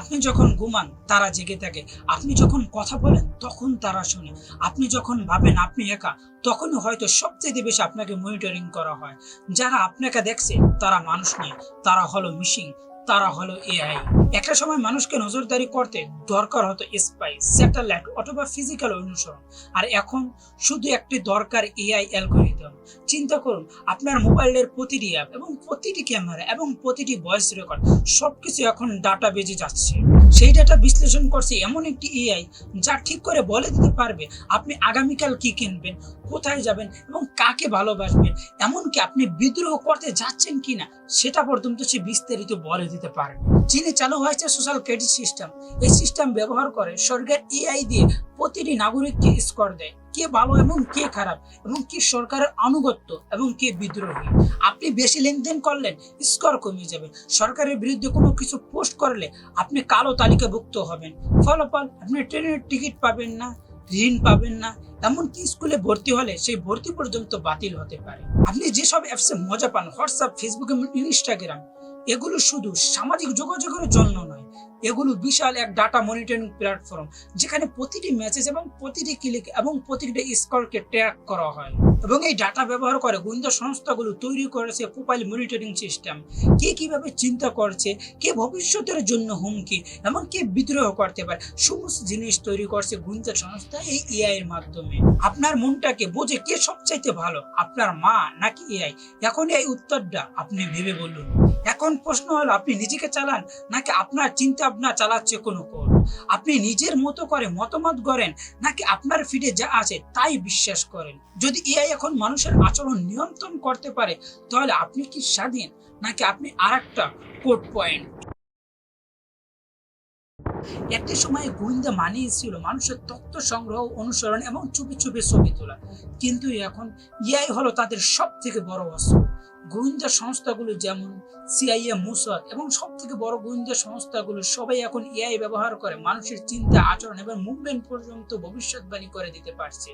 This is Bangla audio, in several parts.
আপনি যখন ঘুমান, তারা জেগে থাকে। আপনি যখন কথা বলেন, তখন তারা শোনে। আপনি যখন ভাবেন আপনি একা তখন হয়তো সবচেয়ে বেশি আপনাকে মনিটরিং করা হয়। যারা আপনাকে দেখছে, তারা মানুষ নয়, তারা হলো মিশিং তারা হলো এআই একটা সময় মানুষকে নজরদারি করতে দরকার হতো স্পাই, স্যাটেলাইট অথবা ফিজিক্যাল অনুসরণ। আর এখন শুধু একটি দরকার এআই অ্যালগোরিদম। চিন্তা করুন, আপনার মোবাইলের প্রতিটি অ্যাপ এবং প্রতিটি ক্যামেরা এবং প্রতিটি ভয়েস রেকর্ড সবকিছু এখন ডাটা বেজে যাচ্ছে। সেই ডাটা বিশ্লেষণ করছে এমন একটি এআই যা ঠিক করে বলে দিতে পারবে আপনি আগামীকাল কি কিনবেন, কোথায় যাবেন এবং কাকে ভালোবাসবেন, এমনকি আপনি বিদ্রোহ করতে যাচ্ছেন কিনা, সেটা পর্যন্ত সে বিস্তারিত বলে দিতে পারবে। চীনে চালু হয়েছে সোশ্যাল ক্রেডিট সিস্টেম এই সিস্টেম ব্যবহার করে সরকার এআই দিয়ে প্রতিটি নাগরিককে স্কোর দেয়। কে ভালো এবং কে খারাপ, এবং কি সরকারের আনুগত্য এবং কে বিদ্রোহী। আপনি বেশি লেনদেন করলেন স্কোর কমে যাবে। সরকারের বিরুদ্ধে কোনো কিছু পোস্ট করলে আপনি কালো তালিকাভুক্ত হবেন। ফলাফল, আপনি ট্রেনের টিকিট পাবেন না, ঋণ পাবেন না, এমনকি স্কুলে ভর্তি হলে সেই ভর্তি পর্যন্ত বাতিল হতে পারে। আপনি যেসব অ্যাপসে মজা পান হোয়াটসঅ্যাপ ফেসবুক এবং ইনস্টাগ্রাম এগুলো শুধু সামাজিক যোগাযোগের জন্য নয়, এগুলো বিশাল এক ডাটা মনিটরিং প্ল্যাটফর্ম যেখানে প্রতিটি মেসেজ এবং প্রতিটি ক্লিক এবং প্রতিটি স্কোরকে ট্র্যাক করা হয়। এবং এই ডাটা ব্যবহার করে গোয়েন্দা সংস্থাগুলো তৈরি করেছে প্রোফাইল মনিটরিং সিস্টেম কে কীভাবে চিন্তা করছে, কে ভবিষ্যতের জন্য হুমকি এবং কে বিদ্রোহ করতে পারে, সমস্ত জিনিস তৈরি করছে গোয়েন্দা সংস্থা এই এআই এর মাধ্যমে। আপনার মনটাকে বোঝে কে সবচাইতে ভালো, আপনার মা নাকি এআই এখন এই উত্তরটা আপনি ভেবে বলুন। এখন প্রশ্ন হলো, আপনি নিজেকে চালান নাকি আপনার চিন্তা ভাবনা চালাচ্ছে কোনো কোড আপনি নিজের মতো করে মতামত করেন নাকি আপনার ফিডে যা আছে তাই বিশ্বাস করেন? যদি এআই এখন মানুষের আচরণ নিয়ন্ত্রণ করতে পারে, তাহলে আপনি কি স্বাধীন? নাকি আপনি আর একটা কোড পয়েন্ট একটি সময়ে গোয়েন্দা মানিয়ে ছিল মানুষের তথ্য সংগ্রহ, অনুসরণ এবং চুপি চুপি ছবি তোলা। কিন্তু এখন এআই হলো তাদের সব থেকে বড় অস্ত্র। গোয়েন্দা সংস্থাগুলো যেমন সিআইএ মোসাদ এবং সব থেকে বড় গোয়েন্দা সংস্থাগুলো সবাই এখন এআই ব্যবহার করে, মানুষের চিন্তা, আচরণ এবং মুভমেন্ট পর্যন্ত ভবিষ্যৎবাণী করে দিতে পারছে।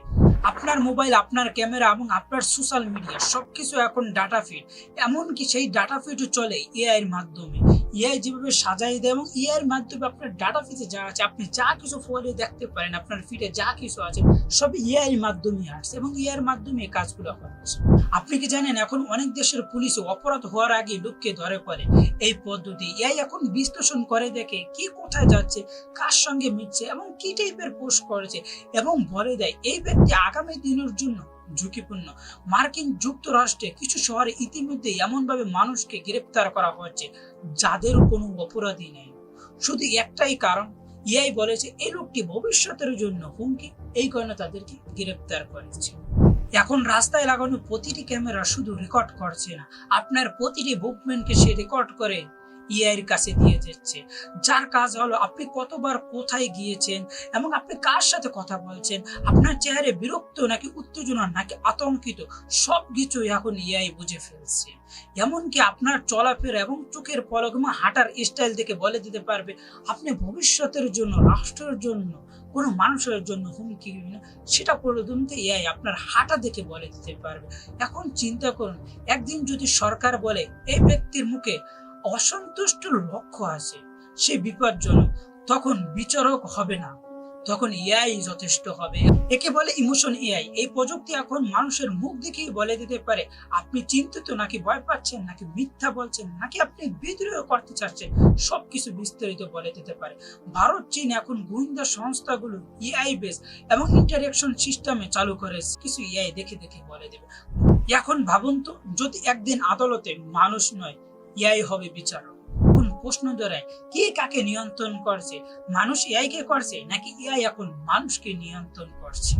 আপনার মোবাইল আপনার ক্যামেরা এবং আপনার সোশ্যাল মিডিয়া সবকিছু এখন ডাটা ফিট এমনকি সেই ডাটা ফিটও চলে এআইয়ের মাধ্যমে। এআই যেভাবে সাজাই দেয় এবং এআই এর মাধ্যমে আপনার ডাটা ফিডে যা আছে, আপনি যা কিছু ফলে দেখতে পারেন, আপনার ফিটে যা কিছু আছে সব এআই এর মাধ্যমে আসছে এবং এআই এর মাধ্যমে কাজগুলো হচ্ছে আপনি কি জানেন, এখন অনেক দেশের পুলিশ অপরাধ হওয়ার আগে লোককে ধরে পড়ে। এই পদ্ধতি এআই এখন বিশ্লেষণ করে দেখে কি কোথায় যাচ্ছে, কার সঙ্গে মিটছে এবং কি টাইপের পোস্ট করেছে এবং বলে দেয়। এই ব্যক্তি আগামী দিনের জন্য ঝুঁকিপূর্ণ। মার্কিন যুক্তরাষ্ট্রে কিছু শহরে ইতিমধ্যে এমনভাবে মানুষকে গ্রেপ্তার করা হচ্ছে যাদের কোনো অপরাধী নেই। শুধু একটাই কারণ, এআই বলেছে এই লোকটি ভবিষ্যতের জন্য হুমকি, এই কারণে তাদেরকে গ্রেপ্তার করেছে। এখন রাস্তায় লাগানো প্রতিটি ক্যামেরা শুধু রেকর্ড করছে না, আপনার প্রতিটি মুভমেন্টকে সে রেকর্ড করে ইআইয়ের কাছে দিয়ে যাচ্ছে যার কাজ হলো আপনি কতবার কোথায় গিয়েছেন এবং আপনি কার সাথে কথা বলছেন, আপনার চেহারে বিরক্ত নাকি উত্তেজনা নাকি আতঙ্কিত সব কিছু এখন ইআই বুঝে ফেলছে। এমনকি আপনার চলাফেরা এবং চোখের পলক এবং হাঁটার স্টাইল দেখে বলে দিতে পারবে, আপনি ভবিষ্যতের জন্য, রাষ্ট্রের জন্য, কোনো মানুষের জন্য হুমকি সেটা পর্যন্ত এআই আপনার হাঁটা দেখে বলে দিতে পারবে। এখন চিন্তা করুন, একদিন যদি সরকার বলে, এই ব্যক্তির মুখে অসন্তুষ্ট লক্ষ্য আছে, সে বিপজ্জনক। তখন বিচারক হবে না। তখন এআই যথেষ্ট হবে। একে বলে ইমোশন এআই এই প্রযুক্তি এখন মানুষের মুখ দেখেই বলে দিতে পারে, আপনি চিন্তিত নাকি ভয় পাচ্ছেন, নাকি মিথ্যা বলছেন, নাকি আপনি বিদ্রোহ করতে চাচ্ছেন, সবকিছু বিস্তারিত বলে দিতে পারে। ভারত, চীন এখন গোয়েন্দা সংস্থাগুলো এআই বেস এবং ইন্টারেকশন সিস্টেমে চালু করে, কিছু এআই দেখে দেখে বলে দেবে। এখন ভাবুন তো, যদি একদিন আদালতে মানুষ নয় এআই হবে বিচারক। এখন প্রশ্ন ধরায় কে কাকে নিয়ন্ত্রণ করছে? মানুষ এআই কে করছে নাকি এআই এখন মানুষকে নিয়ন্ত্রণ করছে?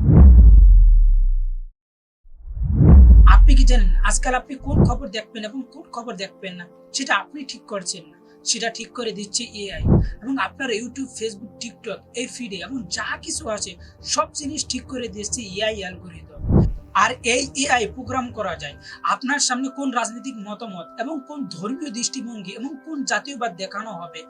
আপনি কি জানেন আজকাল আপনি কোন খবর দেখবেন এবং কোন খবর দেখবেন না? সেটা আপনি ঠিক করছেন না। সেটা ঠিক করে দিচ্ছে এআই। এবং আপনার ইউটিউব, ফেসবুক, টিকটক, এই ফিডে এবং যা কিছু আছে, সব জিনিস ঠিক করে দিচ্ছে এআই অ্যালগোরিদম আর এই এআই প্রোগ্রাম করা যায়। আপনার সামনে কোন রাজনৈতিক মতামত এবং কোন ধর্মীয় দৃষ্টিভঙ্গি এবং কোন জাতীয়বাদ দেখানো হবে?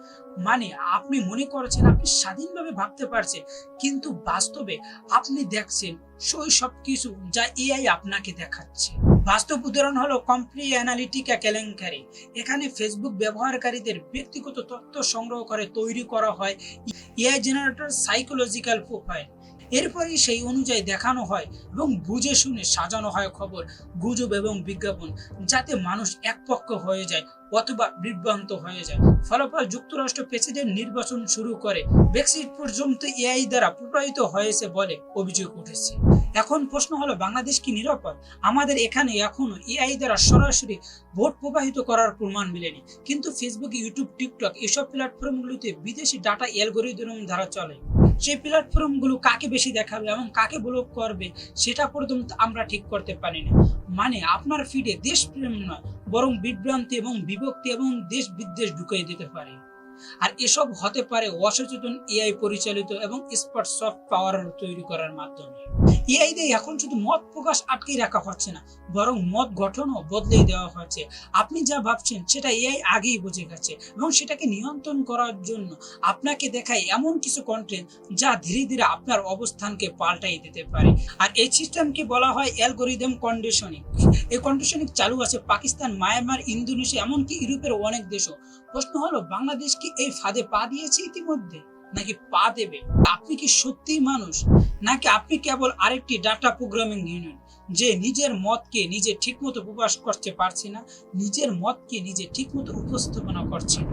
মানে আপনি মনে করছেন আপনি স্বাধীনভাবে ভাবতে পারছেন, কিন্তু বাস্তবে আপনি দেখছেন সেই সব কিছু যা এআই আপনাকে দেখাচ্ছে। বাস্তব উদাহরণ হলো কম্প্রি অ্যানালিটিকা কেলেঙ্কারি। এখানে ফেসবুক ব্যবহারকারীদের ব্যক্তিগত তথ্য সংগ্রহ করে তৈরি করা হয়। এআই জেনারেটর সাইকোলজিক্যাল প্রোফাইল এরপরই সেই অনুযায়ী দেখানো হয় এবং বুঝে শুনে সাজানো হয় খবর, গুজব এবং বিজ্ঞাপন যাতে মানুষ একপক্ষ হয়ে যায় অথবা বিভ্রান্ত হয়ে যায়। ফলাফল যুক্তরাষ্ট্র প্রেসিডেন্ট নির্বাচন শুরু করে। ব্রেক্সিট পর্যন্ত এআই দ্বারা প্রভাবিত হয়েছে বলে অভিযোগ উঠেছে। এখন প্রশ্ন হলো, বাংলাদেশ কি নিরাপদ? আমাদের এখানে এখনও এআই দ্বারা সরাসরি ভোট প্রবাহিত করার প্রমাণ মেলেনি। কিন্তু ফেসবুক ইউটিউব টিকটক এসব প্ল্যাটফর্মগুলিতে বিদেশি ডাটা অ্যালগোরিদম দ্বারা চলে। সেই প্ল্যাটফর্মগুলো কাকে বেশি দেখাবে এবং কাকে ব্লক করবে, সেটা পর্যন্ত আমরা ঠিক করতে পারি না। মানে আপনার ফিডে দেশপ্রেম নয়, বরং বিভ্রান্তি এবং বিভক্তি এবং দেশ বিদ্বেষ ঢুকিয়ে দিতে পারে। আর এসব হতে পারে অসচেতন এআই পরিচালিত এবং স্পট সফট পাওয়ার তৈরি করার মাধ্যমে। এআই দিয়ে এখন শুধু মত প্রকাশ আটকে রাখা হচ্ছে না, বরং মত গঠনও বদলেই দেওয়া হচ্ছে। আপনি যা ভাবছেন সেটা এআই আগেই বুঝে গেছে এবং সেটাকে নিয়ন্ত্রণ করার জন্য আপনাকে দেখায় এমন কিছু কন্টেন্ট যা ধীরে ধীরে আপনার অবস্থানকে পাল্টাই দিতে পারে। আর এই সিস্টেমকে বলা হয় অ্যালগোরিদম কন্ডিশনিং এই কন্ডিশনিং চালু আছে পাকিস্তান, মায়ানমার, ইন্দোনেশিয়া, এমনকি ইউরোপের অনেক দেশও। প্রশ্ন হলো, বাংলাদেশ কি এই ফাঁদে পা দিয়েছে ইতিমধ্যে? নাকি পা দেবে? আপনি কি সত্যিই মানুষ? নাকি আপনি কেবল আরেকটি ডাটা প্রোগ্রামিং ইউনিট যে নিজের মতকে নিজে ঠিকমতো প্রকাশ করতে পারছে না, নিজের মতকে নিজে ঠিকমতো উপস্থাপনা করছে না।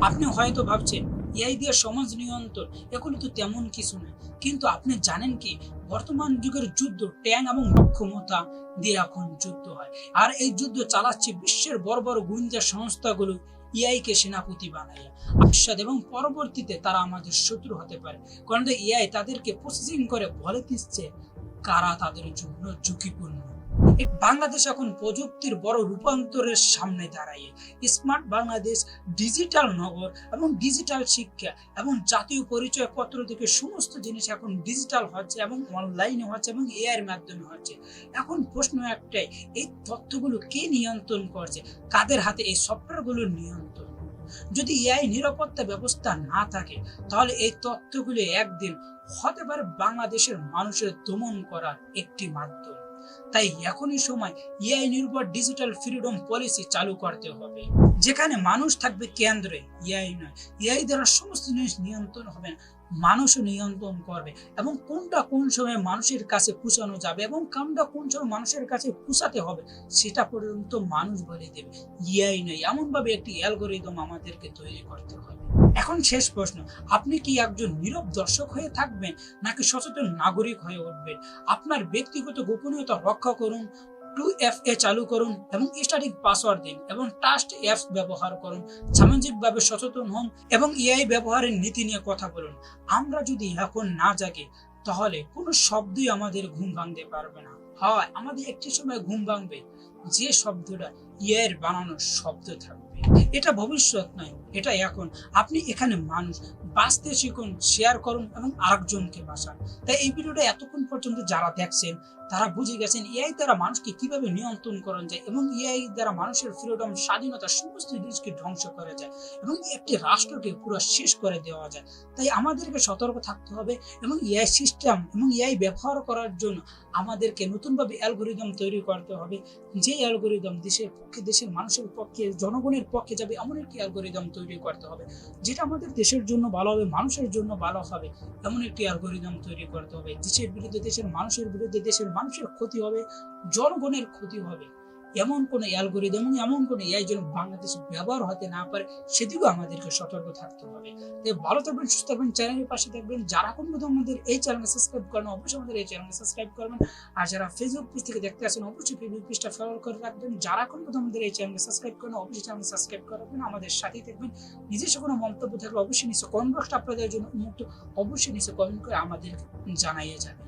আপনি হয়তো ভাবছেন এআই দিয়ে সমাজ নিয়ন্ত্রণ এগুলো তো তেমন কিছু নয় কিন্তু আপনি জানেন কি, বর্তমান যুগের যুদ্ধ ট্যাং এবং ক্ষমতা দিয়ে এখন যুদ্ধ হয়। আর এই যুদ্ধ চালাচ্ছে বিশ্বের বড় বড় গুঞ্জা সংস্থাগুলো এআই কে সেনাপতি বানাইয়া। আশ্বাদ এবং পরবর্তীতে তারা আমাদের শত্রু হতে পারে। কারণ এআই তাদেরকে প্রসেসিং করে বলে দিচ্ছে কারা তাদের জন্য ঝুঁকিপূর্ণ। বাংলাদেশ এখন প্রযুক্তির বড় রূপান্তরের সামনে দাঁড়ায়। স্মার্ট বাংলাদেশ, ডিজিটাল নগর এবং ডিজিটাল শিক্ষা এবং জাতীয় পরিচয় পত্র থেকে সমস্ত জিনিস এখন ডিজিটাল হচ্ছে এবং অনলাইনে হচ্ছে এবং এআই এর মাধ্যমে হচ্ছে। এখন প্রশ্ন একটাই, এই তথ্যগুলো কে নিয়ন্ত্রণ করছে? কাদের হাতে এই সফটওয়্যারগুলোর নিয়ন্ত্রণ? যদি এআই নিরাপত্তা ব্যবস্থা না থাকে, তাহলে এই তথ্যগুলো একদিন হতে পারে বাংলাদেশের মানুষের দমন করার একটি মাধ্যম। তাই এখনই সময় এআই নির্ভর ডিজিটাল ফ্রিডম পলিসি চালু করতে হবে। যেখানে মানুষ থাকবে কেন্দ্রে, এআই নয়। এআই দ্বারা সমস্ত জিনিস নিয়ন্ত্রণ হবে না মানুষও নিয়ন্ত্রণ করবে এবং কোনটা কোন সময় মানুষের কাছে পৌঁছানো যাবে এবং কোনটা কোন সময় মানুষের কাছে পৌঁছাতে হবে, সেটা পর্যন্ত মানুষ বলে দেবে। ইআই নয় এমন ভাবে একটি অ্যালগোরিদম আমাদেরকে তৈরি করতে হবে। এখন শেষ প্রশ্ন, আপনি কি একজন নীরব দর্শক হয়ে থাকবেন নাকি সচেতন নাগরিক হয়ে উঠবেন? আপনার ব্যক্তিগত গোপনীয়তা রক্ষা করুন, টু এফ এ চালু করুন এবং স্টাডিং পাসওয়ার্ড দিন এবং ট্রাস্ট অ্যাপস ব্যবহার করুন, সামাজিকভাবে সচেতন হন এবং এআই ব্যবহারের নীতি নিয়ে কথা বলুন। আমরা যদি এখন না জাগে, তাহলে কোনো শব্দই আমাদের ঘুম ভাঙতে পারবে না। হয়, আমাদের একটি সময় ঘুম ভাঙবে, যে শব্দটা ইয়ের বানানো শব্দ থাকবে। এটা ভবিষ্যৎ নয় এটা এখন। আপনি এখানে মানুষ, বাঁচতে শিখুন শেয়ার করুন এবং আরেকজনকে বাঁচান। তাই এই ভিডিওটা এতক্ষণ পর্যন্ত যারা দেখছেন, তারা বুঝে গেছেন এআই দ্বারা মানুষকে কীভাবে নিয়ন্ত্রণ করা যায় এবং এআই দ্বারা মানুষের ফ্রিডম স্বাধীনতা, সমস্ত জিনিসকে ধ্বংস করা যায় এবং একটি রাষ্ট্রকে পুরো শেষ করে দেওয়া যায়। তাই আমাদেরকে সতর্ক থাকতে হবে এবং এআই সিস্টেম এবং এআই ব্যবহার করার জন্য আমাদেরকে নতুনভাবে অ্যালগোরিদম তৈরি করতে হবে। যে অ্যালগোরিদম দেশের পক্ষে, দেশের মানুষের পক্ষে, জনগণের পক্ষে যাবে, এমন একটি অ্যালগোরিদম তৈরি করতে হবে। যেটা আমাদের দেশের জন্য ভালো হবে, মানুষের জন্য ভালো হবে, এমন একটি অ্যালগোরিদম তৈরি করতে হবে, দেশের বিরুদ্ধে, দেশের মানুষের বিরুদ্ধে, দেশের মানুষের ক্ষতি হবে, জনগণের ক্ষতি হবে। এমন কোন অ্যালগোরিদম এমন কোন এআই যেন বাংলাদেশে ব্যবহার হতে না পারে, সেদিকেও আমাদেরকে সতর্ক থাকতে হবে। তাই ভালো থাকবেন সুস্থ থাকবেন চ্যানেলের পাশে থাকবেন। যারা কোন মতো আমাদের এই চ্যানেলকে সাবস্ক্রাইব করেন অবশ্যই আমাদের এই চ্যানেলকে সাবস্ক্রাইব করবেন। আর যারা ফেসবুক পেজ থেকে দেখতে আসেন, অবশ্যই ফেসবুক পেজটা ফলো করে রাখবেন। যারা কোন মতো আমাদের এই চ্যানেলকে সাবস্ক্রাইব করেন অবশ্যই চ্যানেলকে সাবস্ক্রাইব করবেন আমাদের সাথেই থাকবেন। নিজস্ব কোনো মন্তব্য থাকলে অবশ্যই নিচে কমেন্ট বক্সটা আপনাদের জন্য উন্মুক্ত, অবশ্যই নিচে কমেন্ট করে আমাদের জানাইয়ে যাবেন।